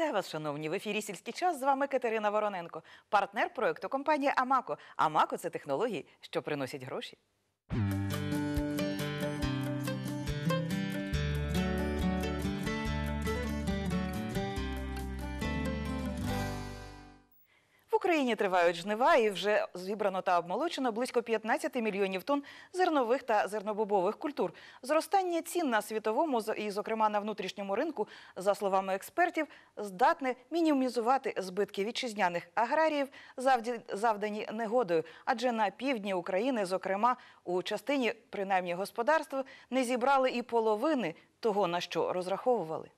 Вітаю вас, шановні. В ефірі сільський час з вами Катерина Вороненко, партнер проекту компанія Амако. Амако це технології, що приносять гроші. Україні тривають жнива і вже зібрано та обмолочено близько 15 мільйонів тонн зернових та зернобобових культур. Зростання цін на світовому і, зокрема, на внутрішньому ринку, за словами експертів, здатне мінімізувати збитки вітчизняних аграріїв, завдані негодою. Адже на півдні України, зокрема, у частині принаймні господарств, не зібрали і половини того, на що розраховували.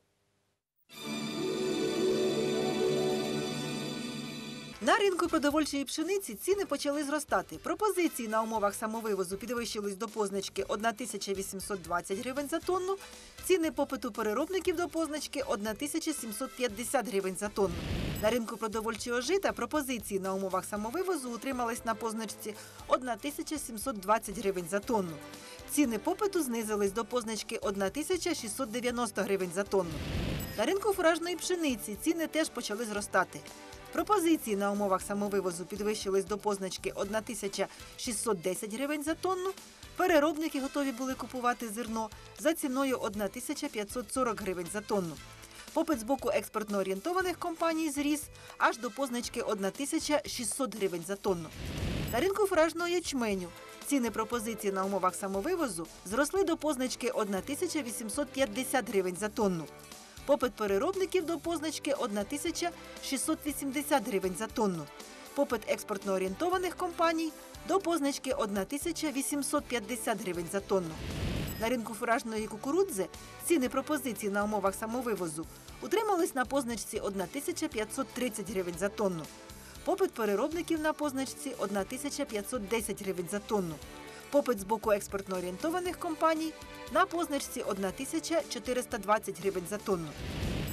На ринку продовольчої пшениці ціни почали зростати. Пропозиції на умовах самовивозу підвищились до позначки 1820 гривень за тонну. Ціни попиту переробників до позначки 1750 гривень за тонну. На ринку продовольчого жита пропозиції на умовах самовивозу утримались на позначці 1720 гривень за тонну. Ціни попиту знизились до позначки 1690 гривень за тонну. На ринку фуражної пшениці ціни теж почали зростати. Пропозиції на умовах самовивозу підвищились до позначки 1610 гривень за тонну. Переробники готові були купувати зерно за ціною 1540 гривень за тонну. Попит з боку експортно орієнтованих компаній зріс аж до позначки 1600 гривень за тонну. На ринку фуражного ячменю ціни пропозиції на умовах самовивозу зросли до позначки 1850 гривень за тонну. Попит переробників до позначки 1680 гривень за тонну. Попит експортно орієнтованих компаній до позначки 1850 гривень за тонну. На ринку фуражної кукурудзи ціни пропозиції на умовах самовивозу утримались на позначці 1530 гривень за тонну. Попит переробників на позначці 1510 гривень за тонну. Попит з боку експортно орієнтованих компаній на позначці 1420 гривень за тонну.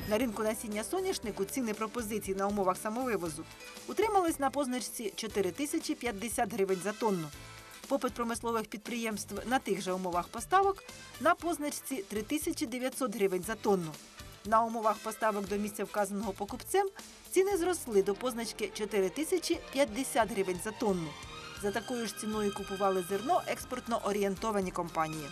На ринку насіння соняшнику ціни пропозицій на умовах самовивозу утримались на позначці 4050 гривень за тонну. Попит промислових підприємств на тих же умовах поставок на позначці 3900 гривень за тонну. На умовах поставок до місця вказаного покупцем ціни зросли до позначки 4050 гривень за тонну. За такою ж ціною купували зерно експортно орієнтовані компанії.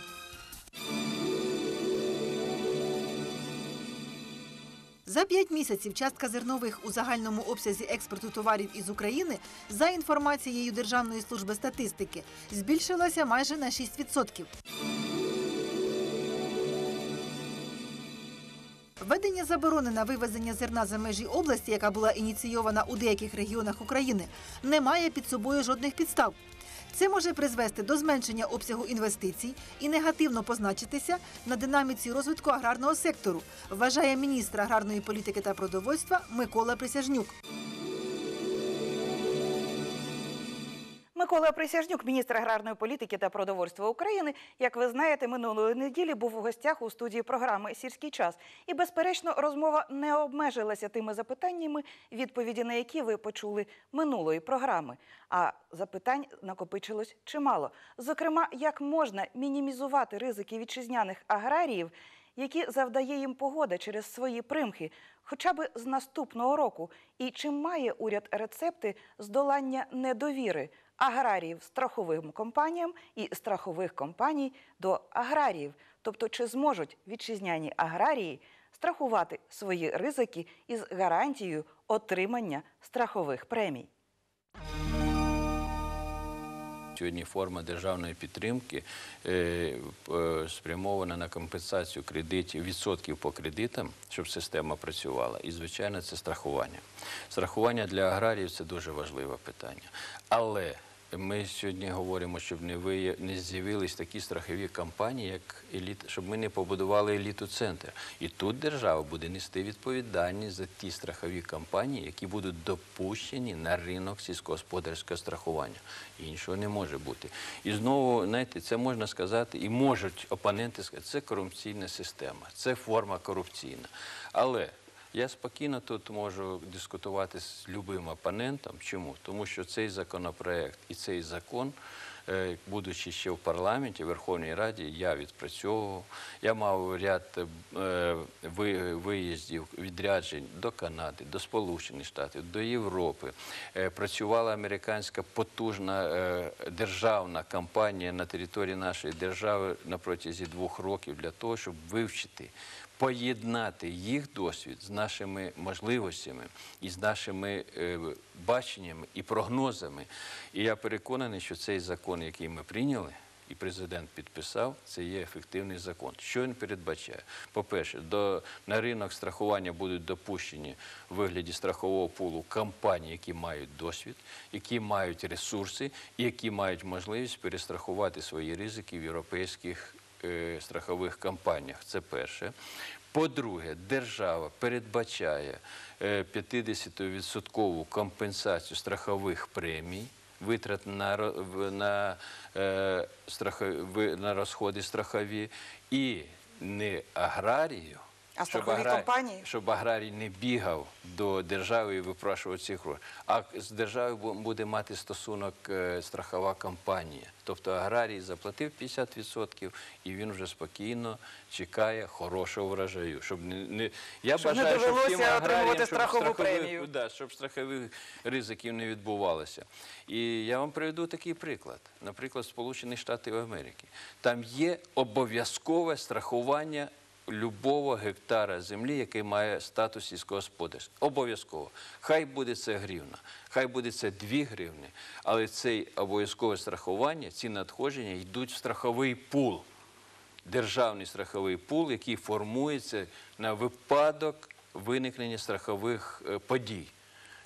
За п'ять місяців частка зернових у загальному обсязі експорту товарів із України за інформацією Державної служби статистики збільшилася майже на 6%. Введення заборони на вивезення зерна за межі області, яка була ініційована у деяких регіонах України, не має під собою жодних підстав. Це може призвести до зменшення обсягу інвестицій і негативно позначитися на динаміці розвитку аграрного сектору, вважає міністр аграрної політики та продовольства Микола Присяжнюк. Микола Присяжнюк, міністр аграрної політики та продовольства України, як ви знаєте, минулої неділі був у гостях у студії програми Сільський час. І, безперечно, розмова не обмежилася тими запитаннями, відповіді на які ви почули минулої програми. А запитань накопичилось чимало. Зокрема, як можна мінімізувати ризики вітчизняних аграріїв, які завдає їм погода через свої примхи, хоча б з наступного року, і чи має уряд рецепти здолання недовіри аграріїв страховим компаніям і страхових компаній до аграріїв, тобто чи зможуть вітчизняні аграрії страхувати свої ризики із гарантією отримання страхових премій. Сьогодні форма державної підтримки е, е, спрямована на компенсацію кредитів, відсотків по кредитам, щоб система працювала. І, звичайно, це страхування. Страхування для аграріїв це дуже важливе питання. Але ми сьогодні говоримо, щоб не вия... не з'явились такі страхові компанії, як еліт, щоб ми не побудували еліту центр. І тут держава буде нести відповідальність за ті страхові компанії, які будуть допущені на ринок сільськогосподарського страхування. Іншого не може бути. І знову, знаєте, це можна сказати, і можуть опоненти сказати, це корупційна система, це форма корупційна. Але я спокійно тут можу дискутувати з любим опонентом. Чому? Тому що цей законопроект і цей закон е, будучи ще в парламенті, в Верховній Раді, я відпрацьовував. Я мав ряд е, виїздів, відряджень до Канади, до Сполучених Штатів, до Європи. Е, Працювала американська потужна державна кампанія на території нашої держави на протязі двох років для того, щоб вивчити поєднати їх досвід з нашими можливостями і з нашими е, баченнями і прогнозами. І я переконаний, що цей закон, який ми прийняли, і президент підписав, це є ефективний закон. Що він передбачає? По-перше, до, на ринок страхування будуть допущені в вигляді страхового пулу компанії, які мають досвід, які мають ресурси які мають можливість перестрахувати свої ризики в європейських страхових компаніях. Це перше. По-друге, держава передбачає е, 50% компенсацію страхових премій, витрат на, на, е, на розходи страхові і не аграрію. А страхові компанії? Щоб аграрій не бігав до держави і випрашував ці гроші. А з державою бу- буде мати стосунок е, страхова компанія. Тобто аграрій заплатив 50% і він вже спокійно чекає хорошого врожаю. Щоб не, не... Я Щоб не бажаю, щоб довелося всім отримувати щоб страхову страхових- премію. Да, щоб страхових ризиків не відбувалося. І я вам приведу такий приклад. Наприклад, Сполучених Штатів Америки. Там є обов'язкове страхування любого гектара землі, який має статус сільськогосподарського. Обов'язково. Хай буде це гривна, хай буде це 2 гривни, але це обов'язкове страхування, ці надходження йдуть в страховий пул державний страховий пул, який формується на випадок виникнення страхових е, подій.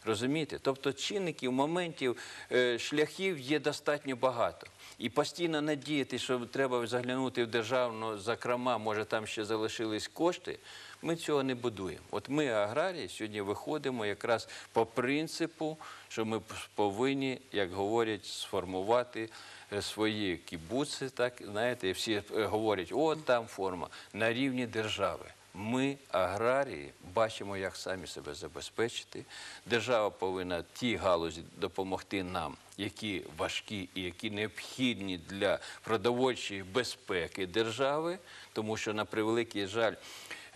Розумієте? Тобто чинників, моментів, е, шляхів є достатньо багато. І постійно надіяти, що треба заглянути в державну закрома, може там ще залишились кошти. Ми цього не будуємо. От ми, аграрії, сьогодні виходимо якраз по принципу, що ми повинні, як говорять, сформувати е, свої кібуци, так знаєте, і всі е, говорять, от там форма на рівні держави. Ми, аграрії, бачимо, як самі себе забезпечити. Держава повинна тій галузі допомогти нам, які важкі і які необхідні для продовольчої безпеки держави, тому що на превеликий жаль.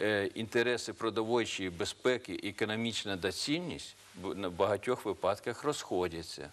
е, Інтереси продовольчої безпеки і економічна доцільність в багатьох випадках розходяться.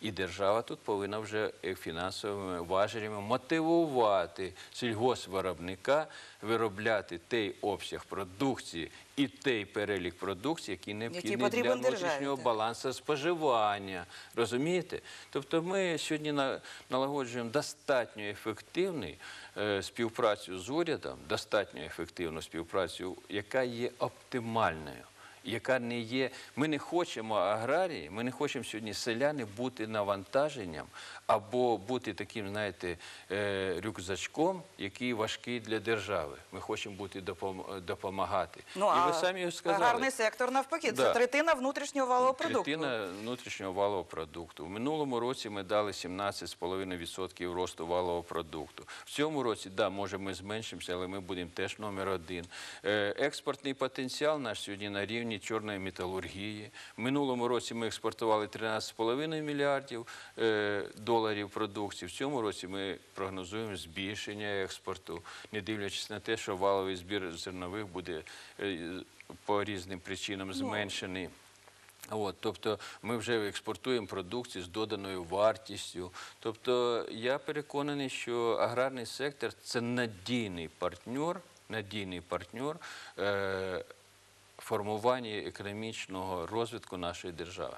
І держава тут повинна вже фінансовими важелями мотивувати сільгоспвиробника виробляти той обсяг продукції і той перелік продукції, який необхідний для державі, внутрішнього балансу споживання. Розумієте? Тобто ми сьогодні на- налагоджуємо достатньо ефективний е, співпрацю з урядом, достатньо ефективну співпрацю, яка є оптимальною. Яка не є, ми не хочемо аграрії, ми не хочемо сьогодні селяни бути навантаженням або бути таким, знаєте, е, рюкзачком, який важкий для держави. Ми хочемо бути допомагати. Ну, І а ви самі сказали. аграрний сектор навпаки, це третина внутрішнього валового продукту. Третина внутрішнього валового продукту. В минулому році ми дали 17,5% росту валового продукту. В цьому році, да, може ми зменшимося, але ми будемо теж номер один. Е, Експортний потенціал наш сьогодні на рівні чорної металургії. В минулому році ми експортували 13,5 мільярдів е, доларів продукції. В цьому році ми прогнозуємо збільшення експорту, не дивлячись на те, що валовий збір зернових буде е, по різним причинам зменшений. От, тобто ми вже експортуємо продукцію з доданою вартістю. Тобто я переконаний, що аграрний сектор це надійний партнер, надійний партнер е, формування економічного розвитку нашої держави.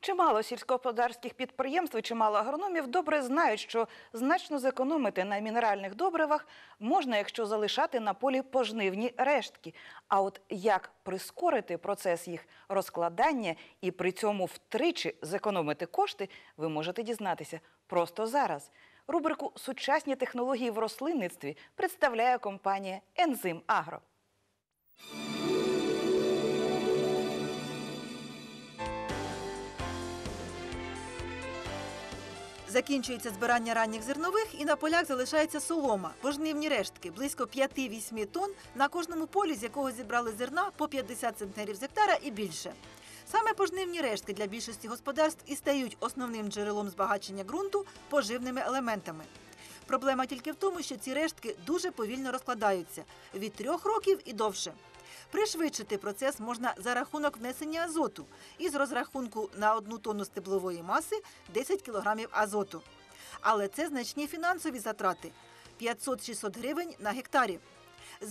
Чимало сільськогосподарських підприємств і чимало агрономів добре знають, що значно зекономити на мінеральних добривах можна, якщо залишати на полі пожнивні рештки. А от як прискорити процес їх розкладання і при цьому втричі зекономити кошти, ви можете дізнатися просто зараз. Рубрику Сучасні технології в рослинництві представляє компанія Ензим Агро. Закінчується збирання ранніх зернових і на полях залишається солома, пожнивні рештки, близько 5-8 тонн на кожному полі, з якого зібрали зерна по 50 центнерів з гектара і більше. Саме пожнивні рештки для більшості господарств і стають основним джерелом збагачення ґрунту поживними елементами. Проблема тільки в тому, що ці рештки дуже повільно розкладаються від трьох років і довше. Пришвидшити процес можна за рахунок внесення азоту із розрахунку на одну тонну стеблової маси 10 кг азоту. Але це значні фінансові затрати 500-600 гривень на гектарі.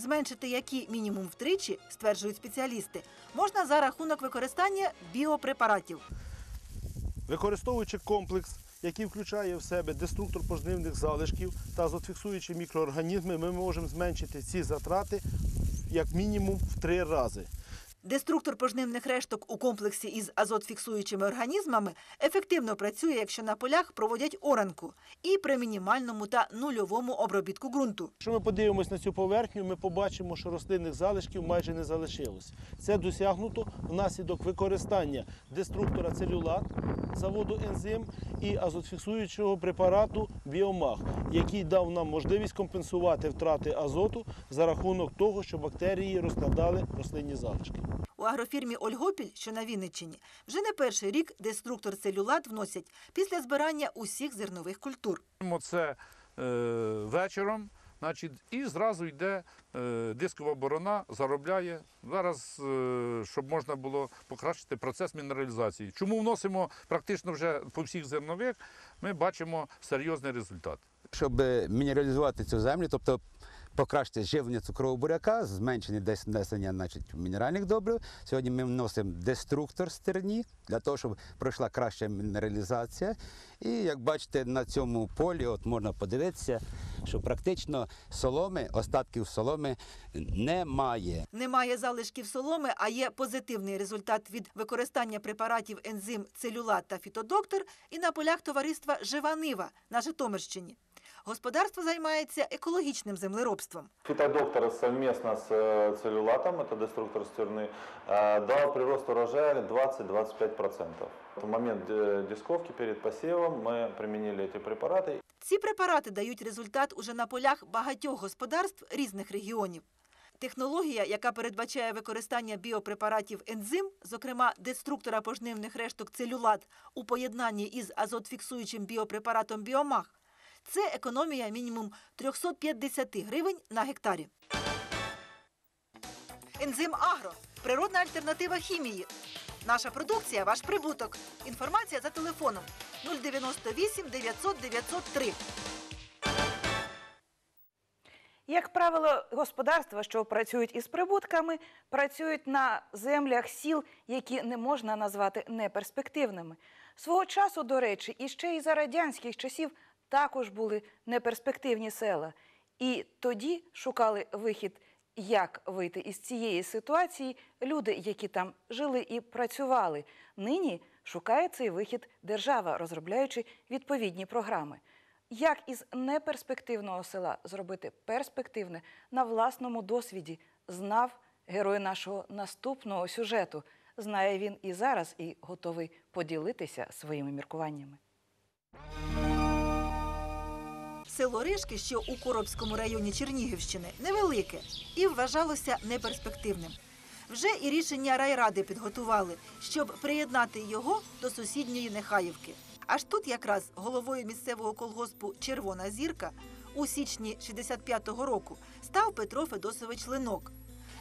Зменшити які мінімум втричі, стверджують спеціалісти, можна за рахунок використання біопрепаратів. Використовуючи комплекс, який включає в себе деструктор пожнивних залишків та азотфіксуючі мікроорганізми, ми можемо зменшити ці затрати як мінімум в три рази. Деструктор пожнивних решток у комплексі із азотфіксуючими організмами ефективно працює, якщо на полях проводять оранку і при мінімальному та нульовому обробітку ґрунту. Якщо ми подивимось на цю поверхню, ми побачимо, що рослинних залишків майже не залишилось. Це досягнуто внаслідок використання деструктора целюлат, заводу ензим і азотфіксуючого препарату біомаг, який дав нам можливість компенсувати втрати азоту за рахунок того, що бактерії розкладали рослинні залишки. У агрофірмі Ольгопіль, що на Вінниччині, вже не перший рік деструктор целюлат вносять після збирання усіх зернових культур. Це е, вечором, значить, і зразу йде е, дискова борона, заробляє. Зараз, е, щоб можна було покращити процес мінералізації. Чому вносимо практично вже по всіх зернових, ми бачимо серйозний результат. щоб мінералізувати цю землю, тобто покращити живлення цукрового буряка, зменшення десь внесення значить, мінеральних добрив. Сьогодні ми вносимо деструктор стерні для того, щоб пройшла краща мінералізація. І як бачите, на цьому полі от можна подивитися, що практично соломи, остатків соломи немає. Немає залишків соломи, а є позитивний результат від використання препаратів ензим целюлат та фітодоктор і на полях товариства Жива Нива на Житомирщині. Господарство займається екологічним землеробством. Фитодоктор совместно с э, целлюлатом, это деструктор стерны, э, дал прирост урожая 20-25%. В момент э, дисковки перед посевом мы применили эти препараты. Ці препарати дають результат уже на полях багатьох господарств різних регіонів. Технологія, яка передбачає використання біопрепаратів ензим, зокрема деструктора пожнивних решток целюлат у поєднанні із азотфіксуючим біопрепаратом біомаг, це економія мінімум 350 гривень на гектарі. Ензим Агро природна альтернатива хімії. Наша продукція ваш прибуток. Інформація за телефоном 098 900 903. Як правило, господарства, що працюють із прибутками, працюють на землях сіл, які не можна назвати неперспективними. Свого часу, до речі, і ще й за радянських часів також були неперспективні села. І тоді шукали вихід, як вийти із цієї ситуації люди, які там жили і працювали. Нині шукає цей вихід держава, розробляючи відповідні програми. Як із неперспективного села зробити перспективне на власному досвіді, знав герой нашого наступного сюжету. Знає він і зараз, і готовий поділитися своїми міркуваннями. Село Ришки, що у Коробському районі Чернігівщини, невелике і вважалося неперспективним. Вже і рішення райради підготували, щоб приєднати його до сусідньої Нехаївки. Аж тут якраз головою місцевого колгоспу Червона зірка у січні 65-го року став Петро Федосович Линок.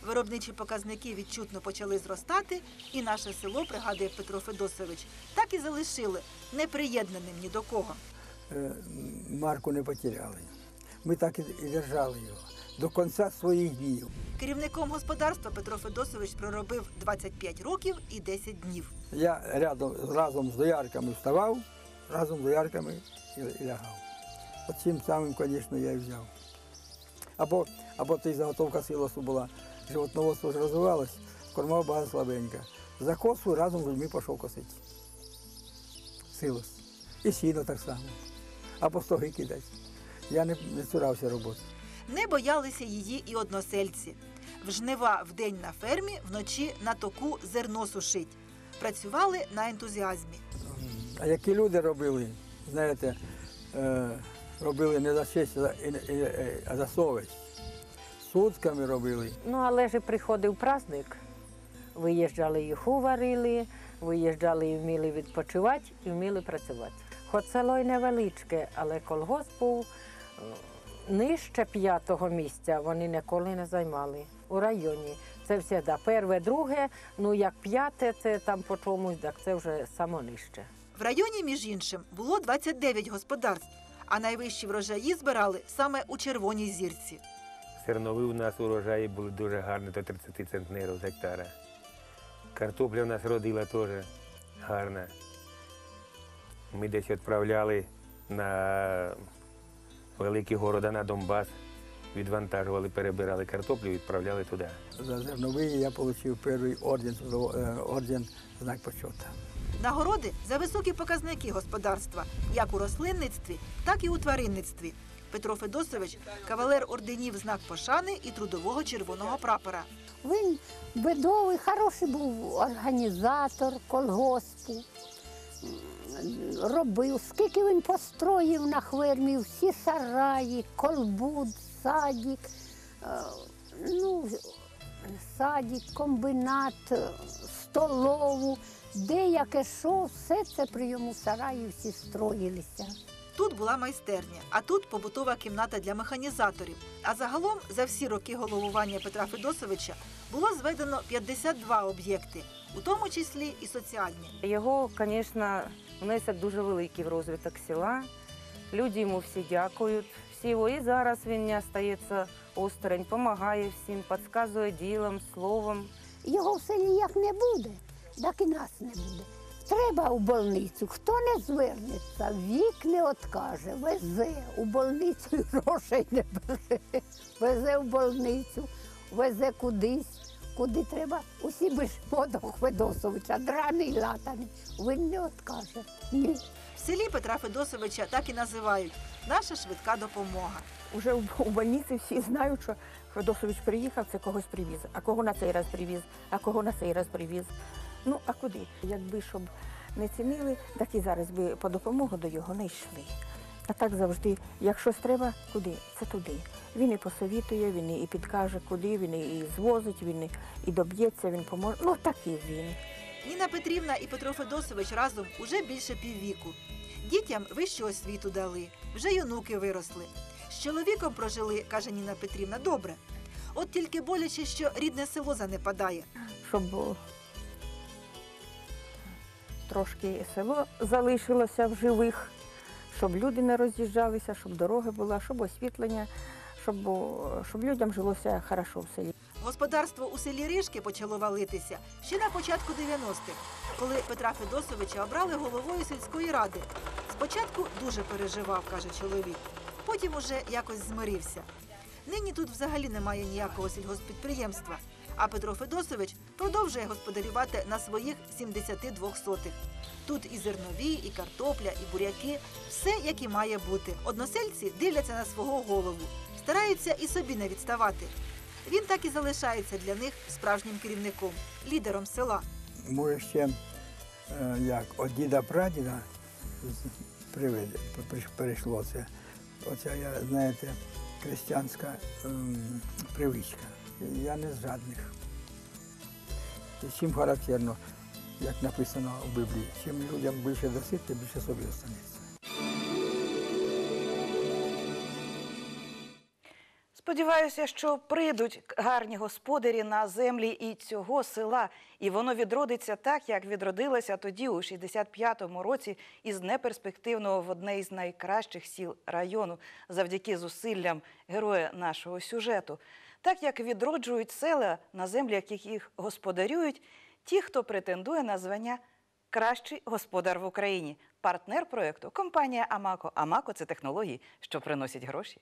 Виробничі показники відчутно почали зростати, і наше село, пригадує Петро Федосович, так і залишили неприєднаним ні до кого. Е, марку не потеряли. Ми так і держали його до кінця своїх днів. Керівником господарства Петро Федосович проробив 25 років і 10 днів. Я рядом разом з доярками вставав, разом з доярками і, лягав. От цим самим, звісно, я і взяв. Або, або й заготовка силосу була. Животноводство ж розвивалось, корма багато слабенька. За косу разом з людьми пішов косити. Силос. І сіно так само. Або стоги кидати. Я не, не цурався роботи. Не боялися її і односельці. В жнива вдень на фермі, вночі на току зерно сушить. Працювали на ентузіазмі. А які люди робили, знаєте, е, робили не за честь, а за совість. Сутками робили. Ну, але ж приходив праздник, виїжджали їху варили, виїжджали і вміли відпочивати, і вміли працювати. Хоч село й невеличке, але колгосп був нижче п'ятого місця, вони ніколи не займали у районі. Це завжди перше, друге, ну як п'яте, це там по чомусь, так це вже само нижче. В районі, між іншим, було 29 господарств, а найвищі врожаї збирали саме у Червоній зірці. Сернові у нас урожаї були дуже гарні, до 30 центнерів з гектара. Картопля у нас родила теж гарна. Ми десь відправляли на великі города на Донбас, відвантажували, перебирали картоплю і відправляли туди. За зерновий я отримав перший орден, е, орден знак почету. Нагороди за високі показники господарства, як у рослинництві, так і у тваринництві. Петро Федосович кавалер орденів знак пошани і трудового червоного прапора. Він бедовий, хороший був організатор колгоспу. Робив, скільки він построїв на хвермі, всі сараї, колбуд, садик, е, ну, садік, комбінат, е, столову, деяке що, все це при йому сараї всі строїлися. Тут була майстерня, а тут побутова кімната для механізаторів. А загалом за всі роки головування Петра Федосовича було зведено 52 об'єкти, у тому числі і соціальні. Його, звісно, внесок дуже великий в розвиток села. Люди йому всі дякують. Всі його і зараз він не стається осторонь, допомагає всім, підказує ділом, словом. Його в селі як не буде, так і нас не буде. Треба у больницю. Хто не звернеться, вік не откаже, везе у больницю грошей не бере. Везе в больницю, везе кудись, куди треба. Усі бежимо до Хведосовича, драний латаний. Він не откаже. Ні. В селі Петра Федосовича так і називають наша швидка допомога. Уже у больниці всі знають, що Федосович приїхав, це когось привіз. А кого на цей раз привіз, а кого на цей раз привіз. Ну, а куди? Якби щоб не цінили, так і зараз би по допомогу до його не йшли. А так завжди, як щось треба, куди? Це туди. Він і посовітує, він і підкаже, куди, він і звозить, він і- доб'ється, він поможе. Ну, такий він. Ніна Петрівна і Петро Федосович разом уже більше піввіку. Дітям вищу освіту дали, вже й онуки виросли. З чоловіком прожили, каже Ніна Петрівна, добре. От тільки боляче, що рідне село занепадає. щоб трошки село залишилося в живих, щоб люди не роз'їжджалися, щоб дорога була, щоб освітлення, щоб, щоб людям жилося хорошо в селі. Господарство у селі Рижки почало валитися ще на початку 90-х, коли Петра Федосовича обрали головою сільської ради. Спочатку дуже переживав, каже чоловік. Потім уже якось змирився. Нині тут взагалі немає ніякого сільгоспідприємства. А Петро Федосович продовжує господарювати на своїх 72 сотих. Тут і зернові, і картопля, і буряки все як і має бути. Односельці дивляться на свого голову, стараються і собі не відставати. Він так і залишається для них справжнім керівником, лідером села. Може ще е, як від діда прадіда перейшло це. Оця, я, знаєте, християнська ем, привичка. Я не з жадних. Чим характерно, як написано у Біблії, чим людям більше досить, тим більше собі останеться. Сподіваюся, що прийдуть гарні господарі на землі і цього села, і воно відродиться так, як відродилося тоді, у 65-му році, із неперспективного в одне із найкращих сіл району, завдяки зусиллям героя нашого сюжету. Так як відроджують села на землі, яких їх господарюють, ті, хто претендує на звання Кращий господар в Україні. Партнер проєкту компанія Амако. Амако це технології, що приносять гроші.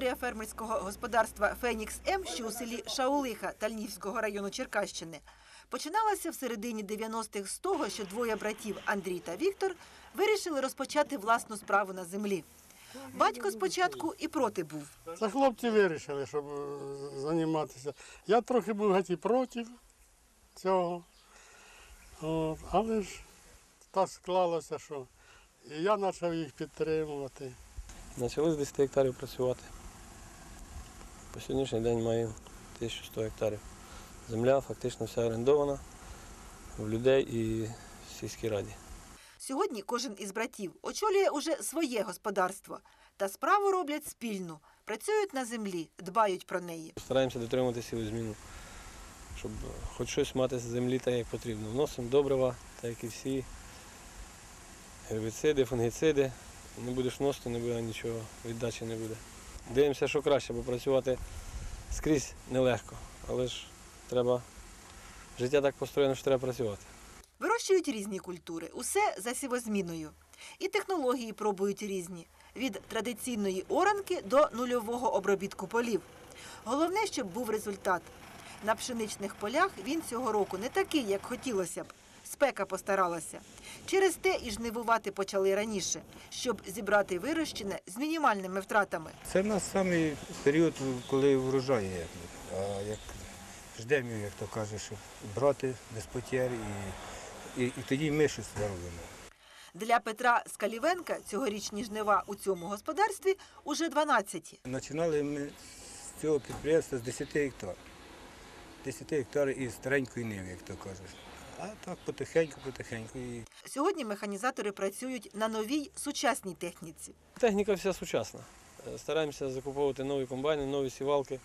Історія фермерського господарства Фенікс М, що у селі Шаулиха Тальнівського району Черкащини, починалася в середині 90-х з того, що двоє братів Андрій та Віктор вирішили розпочати власну справу на землі. Батько спочатку і проти був. Це хлопці вирішили, щоб е, займатися. Я трохи був геть і проти цього. От, але ж так склалося, що і я почав їх підтримувати. Почали з 10 гектарів працювати. По сьогоднішній день маємо 1100 гектарів. Земля фактично вся орендована в людей і в сільській раді. Сьогодні кожен із братів очолює уже своє господарство та справу роблять спільно. Працюють на землі, дбають про неї. Стараємося дотримувати сілу зміну, щоб хоч щось мати з землі так, як потрібно. Вносимо добрива, так як і всі. Гербіциди, фунгіциди. Не будеш вносити, не буде нічого, віддачі не буде. Дивимося, що краще, бо працювати скрізь нелегко. Але ж треба. Життя так построєно, що треба працювати. Вирощують різні культури, усе за сівозміною. І технології пробують різні від традиційної оранки до нульового обробітку полів. Головне, щоб був результат. На пшеничних полях він цього року не такий, як хотілося б. Спека постаралася. Через те і жнивувати почали раніше, щоб зібрати вирощене з мінімальними втратами. Це в нас саме період, коли врожай є. А як ждемо, як то каже, щоб брати без потєр і, і, і тоді ми щось заробимо. Для Петра Скалівенка цьогорічні жнива у цьому господарстві уже 12. Починали ми з цього підприємства з 10 гектар. 10 гектарів із старенької ниви, як то кажуть. А так потихеньку, потихеньку. І Сьогодні механізатори працюють на новій сучасній техніці. Техніка вся сучасна. Е, Стараємося закуповувати нові комбайни, нові сівалки.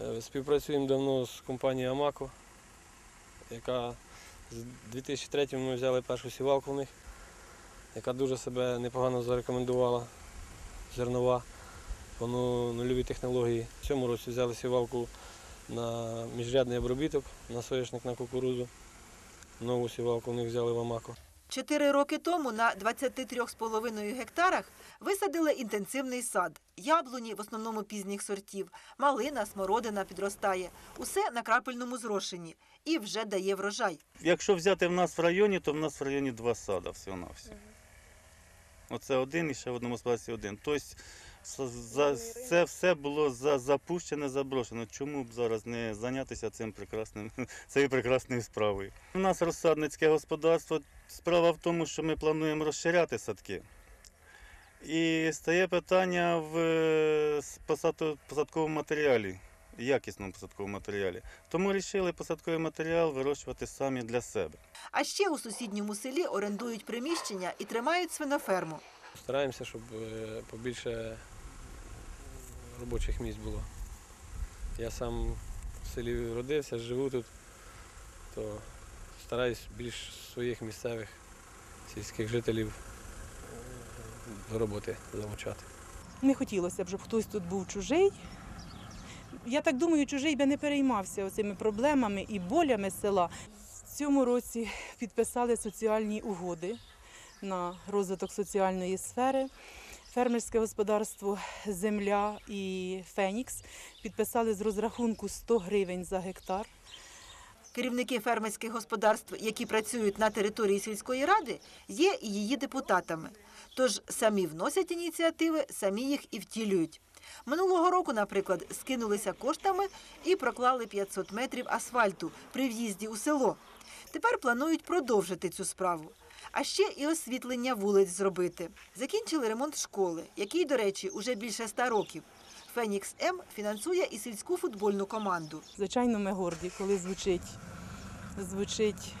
Е, Співпрацюємо давно з компанією Амако, яка з 2003 ми взяли першу сівалку в них, яка дуже себе непогано зарекомендувала, зернова, по ну- нульовій технології. В цьому році взяли сівалку на міжрядний обробіток, на соняшник на кукурудзу. Нову сівалку в них взяли в Амако. Чотири роки тому на 23,5 гектарах висадили інтенсивний сад. Яблуні, в основному пізніх сортів, малина, смородина підростає. Усе на крапельному зрошенні і вже дає врожай. Якщо взяти в нас в районі, то в нас в районі два сада всього на все. Оце один і ще в одному господарстві один. Тобто це все було за, запущене, заброшено. Чому б зараз не зайнятися цим прекрасним, цією прекрасною справою? У нас розсадницьке господарство. Справа в тому, що ми плануємо розширяти садки. І стає питання в е, посадковому матеріалі, якісному посадковому матеріалі. Тому вирішили посадковий матеріал вирощувати самі для себе. А ще у сусідньому селі орендують приміщення і тримають свиноферму. Стараємося, щоб е, побільше робочих місць було. Я сам в селі родився, живу тут, то стараюсь більш своїх місцевих сільських жителів до роботи залучати. Не хотілося б, щоб хтось тут був чужий. Я так думаю, чужий би не переймався цими проблемами і болями села. В цьому році підписали соціальні угоди на розвиток соціальної сфери. Фермерське господарство Земля і Фенікс підписали з розрахунку 100 гривень за гектар. Керівники фермерських господарств, які працюють на території сільської ради, є її депутатами. Тож самі вносять ініціативи, самі їх і втілюють. Минулого року, наприклад, скинулися коштами і проклали 500 метрів асфальту при в'їзді у село. Тепер планують продовжити цю справу. А ще і освітлення вулиць зробити. Закінчили ремонт школи, який, до речі, уже більше ста років. Фенікс М фінансує і сільську футбольну команду. Звичайно, ми горді, коли звучить, звучить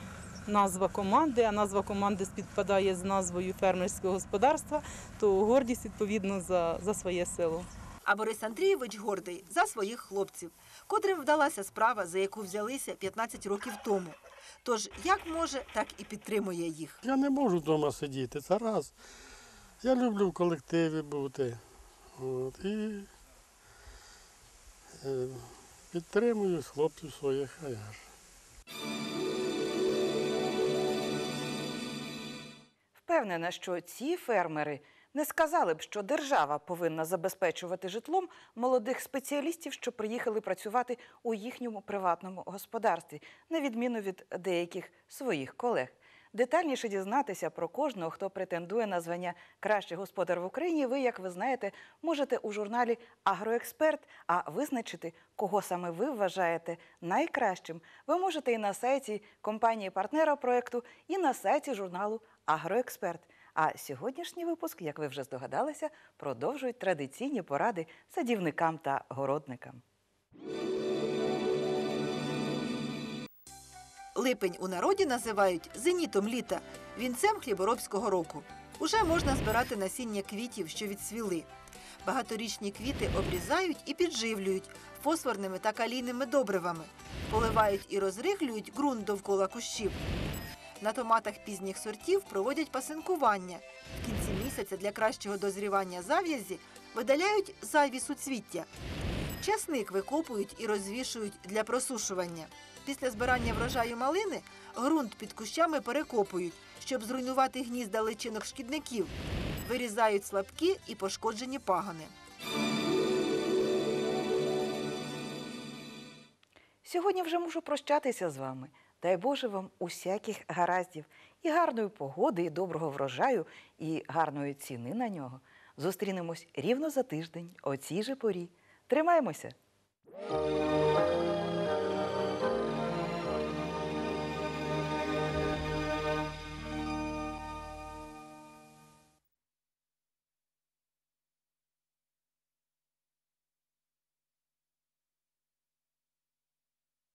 назва команди, а назва команди співпадає з назвою фермерського господарства, то гордість відповідно за, за своє село. А Борис Андрійович гордий за своїх хлопців, котрим вдалася справа, за яку взялися 15 років тому. Тож як може, так і підтримує їх. Я не можу вдома сидіти, це раз. Я люблю в колективі бути. От, і е, підтримую хлопців своїх. а як же. Впевнена, що ці фермери не сказали б, що держава повинна забезпечувати житлом молодих спеціалістів, що приїхали працювати у їхньому приватному господарстві, на відміну від деяких своїх колег. Детальніше дізнатися про кожного, хто претендує на звання Кращий господар в Україні, ви, як ви знаєте, можете у журналі Агроексперт. А визначити, кого саме ви вважаєте найкращим, ви можете і на сайті компанії партнера проекту, і на сайті журналу Агроексперт. А сьогоднішній випуск, як ви вже здогадалися, продовжують традиційні поради садівникам та городникам. Липень у народі називають зенітом літа, вінцем хліборобського року. Уже можна збирати насіння квітів, що відсвіли. Багаторічні квіти обрізають і підживлюють фосфорними та калійними добривами, поливають і розрихлюють ґрунт довкола кущів. На томатах пізніх сортів проводять пасинкування. В кінці місяця для кращого дозрівання зав'язі видаляють зайві суцвіття. Часник викопують і розвішують для просушування. Після збирання врожаю малини ґрунт під кущами перекопують, щоб зруйнувати гнізда личинок шкідників. Вирізають слабкі і пошкоджені пагани. Сьогодні вже мушу прощатися з вами. Дай Боже вам усяких гараздів, і гарної погоди, і доброго врожаю, і гарної ціни на нього. Зустрінемось рівно за тиждень о цій же порі. Тримаймося!